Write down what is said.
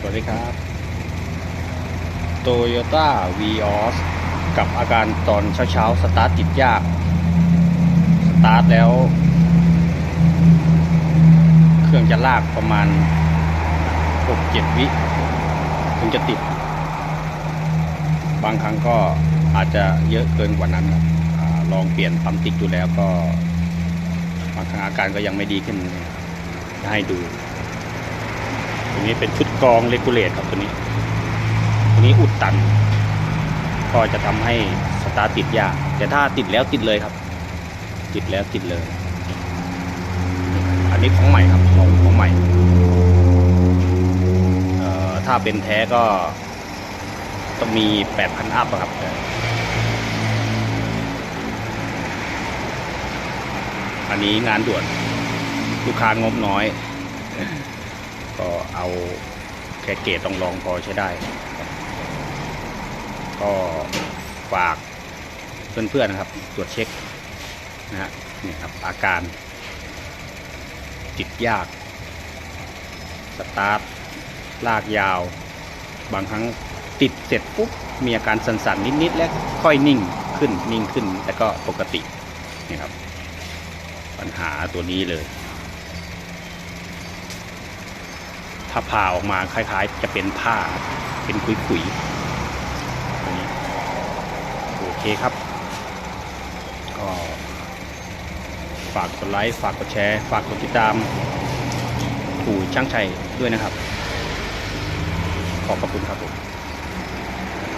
สวัสดีครับ Toyota v ีออสกับอาการตอนเช้าๆ สตาร์ทติดยาก สตาร์ทแล้ว เครื่องจะลากประมาณ 6-7 วิ ถึงจะติด บางครั้งก็อาจจะเยอะเกินกว่านั้นครับอลองเปลี่ยนปั๊มติ๊กดูแล้วก็บางครั้งอาการก็ยังไม่ดีขึ้นจะให้ดู ตัวนี้เป็นชุดกรองเลกูเลตครับตัวนี้ ตัวนี้อุดตัน ก็จะทำให้สตาร์ติดยาก แต่ถ้าติดแล้วติดเลยครับ ติดแล้วติดเลย อันนี้ของใหม่ครับของของใหม่ถ้าเป็นแท้ก็ต้องมี 8,000 อัพครับอันนี้งานด่วน ลูกค้างบน้อย ก็เอาแค่เกรดต้องลองพอใช้ได้ ก็ฝากเพื่อนๆนะครับ ตรวจเช็คนะฮะนี่ครับอาการติดยาก สตาร์ทลากยาว บางครั้งติดเสร็จปุ๊บ มีอาการสั่นๆ นิด ๆ แล้วค่อยนิ่งขึ้นนิ่งขึ้น แล้วก็ปกตินี่ครับ ปัญหาตัวนี้เลย ถ้าผ่าออกมาคล้ายๆ จะเป็นผ้าเป็นขุยๆตัวนี้โอเคครับ ก็ฝากกดไลค์ฝากกดแชร์ ฝากกดติดตามผู้ช่างชัยด้วยนะครับ ขอบพระคุณครับผม